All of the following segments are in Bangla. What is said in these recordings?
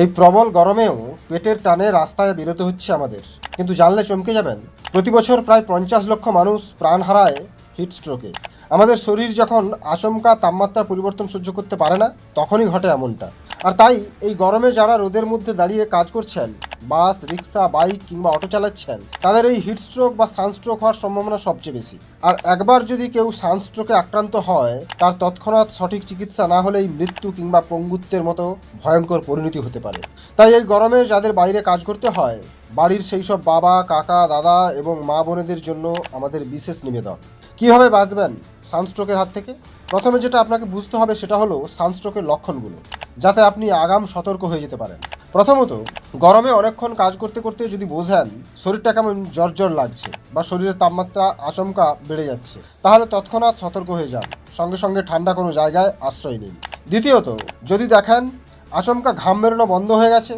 এই প্রবল গরমেও পেটের টানে রাস্তায় বেরোতে হচ্ছে আমাদের। কিন্তু জানলে চমকে যাবেন প্রতি বছর প্রায় পঞ্চাশ লক্ষ মানুষ প্রাণ হারায় হিট স্ট্রোকে। আমাদের শরীর যখন আচমকা তাপমাত্রা পরিবর্তন সহ্য করতে পারে না, তখনই ঘটে এমনটা। আর তাই এই গরমে যারা রোদের মধ্যে দাঁড়িয়ে কাজ করছেন বাস, রিক্সা, বাইক কিংবা অটো চালাচ্ছেন, তাদের এই হিট স্ট্রোক বা সানস্ট্রোক হওয়ার সম্ভাবনা সবচেয়ে বেশি। আর একবার যদি কেউ সানস্ট্রোকে আক্রান্ত হয়, তার তৎক্ষণাৎ সঠিক চিকিৎসা না হলেই মৃত্যু কিংবা পঙ্গুত্বের মতো ভয়ঙ্কর পরিণতি হতে পারে। তাই এই গরমে যাদের বাইরে কাজ করতে হয়, বাড়ির সেই সব বাবা, কাকা, দাদা এবং মা বোনেদের জন্য আমাদের বিশেষ নিবেদন। কীভাবে বাঁচবেন সানস্ট্রোকের হাত থেকে? প্রথমে যেটা আপনাকে বুঝতে হবে সেটা হলো সানস্ট্রোকের লক্ষণগুলো, যাতে আপনি আগাম সতর্ক হয়ে যেতে পারেন। প্রথমত, গরমে অনেকক্ষণ কাজ করতে করতে যদি বোঝেন, শরীরটা কেমন জ্বর লাগছে বা শরীরের তাপমাত্রা আচমকা বেড়ে যাচ্ছে, তাহলে তৎক্ষণাৎ সতর্ক হয়ে যান। সঙ্গে সঙ্গে ঠান্ডা কোনো জায়গায় আশ্রয় নিন। দ্বিতীয়ত, যদি দেখেন আচমকা ঘাম বেরোনো বন্ধ হয়ে গেছে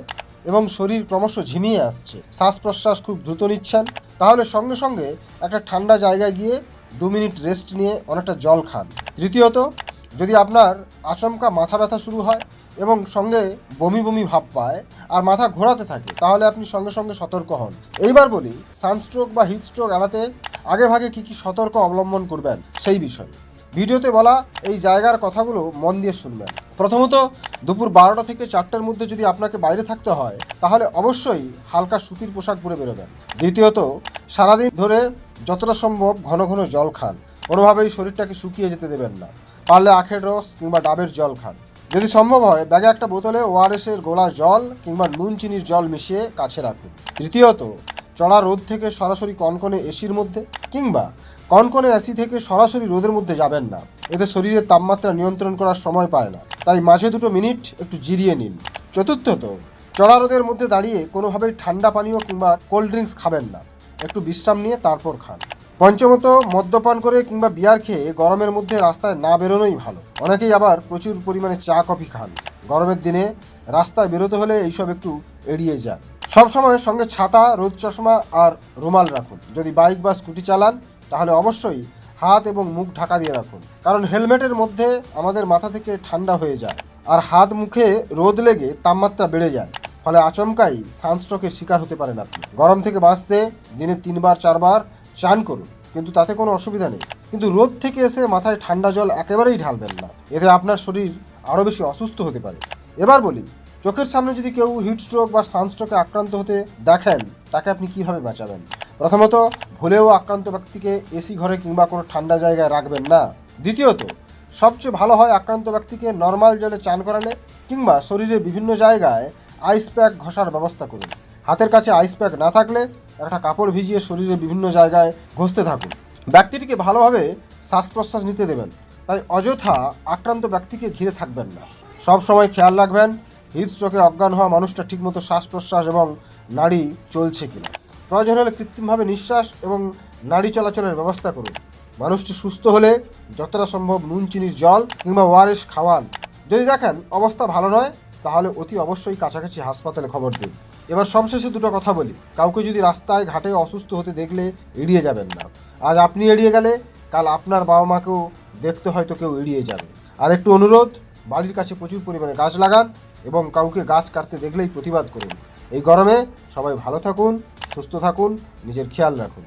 এবং শরীর ক্রমশ ঝিমিয়ে আসছে শ্বাস প্রশ্বাস খুব দ্রুত নিচ্ছেন, তাহলে সঙ্গে সঙ্গে একটা ঠান্ডা জায়গায় গিয়ে দু মিনিট রেস্ট নিয়ে অনেকটা জল খান। তৃতীয়ত যদি আপনার আচমকা মাথা ব্যথা শুরু হয় এবং সঙ্গে বমি বমি ভাব পায় আর মাথা ঘোরাতে থাকে, তাহলে আপনি সঙ্গে সঙ্গে সতর্ক হন। এইবার বলি, সানস্ট্রোক বা হিট স্ট্রোক এড়াতে আগে ভাগে কী কী সতর্ক অবলম্বন করবেন সেই বিষয়ে। ভিডিওতে বলা এই জায়গার কথাগুলো মন দিয়ে শুনবেন। প্রথমত, দুপুর বারোটা থেকে চারটার মধ্যে যদি আপনাকে বাইরে থাকতে হয়, তাহলে অবশ্যই হালকা সুতির পোশাক পরে বেরোবেন। দ্বিতীয়ত, সারাদিন ধরে যতটা সম্ভব ঘন ঘন জল খান। কোনোভাবেই শরীরটাকে শুকিয়ে যেতে দেবেন না। পারলে আখের রস কিংবা ডাবের জল খান। যদি সম্ভব হয়, ব্যাগে একটা বোতলে ওআরএসের গোলা জল কিংবা নুন চিনির জল মিশিয়ে কাছে রাখুন। তৃতীয়ত চড়া রোদ থেকে সরাসরি কনকনে এসির মধ্যে কিংবা কনকনে এসি থেকে সরাসরি রোদের মধ্যে যাবেন না। এতে শরীরের তাপমাত্রা নিয়ন্ত্রণ করার সময় পায় না। তাই মাঝে দুটো মিনিট একটু জিরিয়ে নিন। চতুর্থত, চড়া রোদের মধ্যে দাঁড়িয়ে কোনোভাবেই ঠান্ডা পানীয় কিংবা কোল্ড ড্রিঙ্কস খাবেন না। একটু বিশ্রাম নিয়ে তারপর খান। পঞ্চমত, মদ্যপান করে কিংবা বিয়ার খেয়ে গরমের মধ্যে রাস্তায় না বেরোনোই ভালো। অনেকেই আবার প্রচুর পরিমাণে চা, কফি খান। গরমের দিনে রাস্তায় বেরোতে হলে এইসব একটু এড়িয়ে যান। সবসময় সঙ্গে ছাতা, রোদ চশমা আর রুমাল রাখুন। যদি বাইক বা স্কুটি চালান, তাহলে অবশ্যই হাত এবং মুখ ঢাকা দিয়ে রাখুন। কারণ হেলমেটের মধ্যে আমাদের মাথা থেকে ঠান্ডা হয়ে যায় আর হাত মুখে রোদ লেগে তাপমাত্রা বেড়ে যায়। ফলে আচমকাই সানস্ট্রোকের শিকার হতে পারেন আপনি। গরম থেকে বাঁচতে দিনে তিনবার, চারবার চান করুন, কিন্তু তাতে কোনো অসুবিধা নেই। কিন্তু রোদ থেকে এসে মাথায় ঠান্ডা জল একেবারেই ঢালবেন না। এতে আপনার শরীর আরও বেশি অসুস্থ হতে পারে। এবার বলি, চোখের সামনে যদি কেউ হিট স্ট্রোক বা সানস্ট্রোকে আক্রান্ত হতে দেখেন, তাকে আপনি কীভাবে বাঁচাবেন? প্রথমত, ভুলেও আক্রান্ত ব্যক্তিকে এসি ঘরে কিংবা কোনো ঠান্ডা জায়গায় রাখবেন না। দ্বিতীয়ত, সবচেয়ে ভালো হয় আক্রান্ত ব্যক্তিকে নর্মাল জলে চান করালে কিংবা শরীরের বিভিন্ন জায়গায় আইস প্যাক ঘষার ব্যবস্থা করুন। হাতের কাছে আইস প্যাক না থাকলে একটা কাপড় ভিজিয়ে শরীরের বিভিন্ন জায়গায় ঘষতে থাকুন। ব্যক্তিটিকে ভালোভাবে শ্বাস প্রশ্বাস নিতে দেবেন। তাই অযথা আক্রান্ত ব্যক্তিকে ঘিরে থাকবেন না। সব সময় খেয়াল রাখবেন হিট স্ট্রোকে অজ্ঞান হওয়া মানুষটা ঠিকমতো শ্বাস প্রশ্বাস এবং নাড়ি চলছে কিনা। প্রয়োজন হলে কৃত্রিমভাবে নিঃশ্বাস এবং নাড়ি চলাচলের ব্যবস্থা করুন। মানুষটি সুস্থ হলে যতটা সম্ভব নুন চিনির জল কিংবা ওআরএস খাওয়ান। যদি দেখেন অবস্থা ভালো নয়, তাহলে অতি অবশ্যই কাছাকাছি হাসপাতালে খবর দিন। এবার সবশেষে দুটো কথা বলি। কাউকে যদি রাস্তায়, ঘাটে অসুস্থ হতে দেখলে এড়িয়ে যাবেন না। আজ আপনি এড়িয়ে গেলে, কাল আপনার বাবা মাকেও দেখতে হয়তো কেউ এড়িয়ে যাবে। আর একটু অনুরোধ, বাড়ির কাছে প্রচুর পরিমাণে গাছ লাগান এবং কাউকে গাছ কাটতে দেখলেই প্রতিবাদ করুন। এই গরমে সবাই ভালো থাকুন, সুস্থ থাকুন, নিজের খেয়াল রাখুন।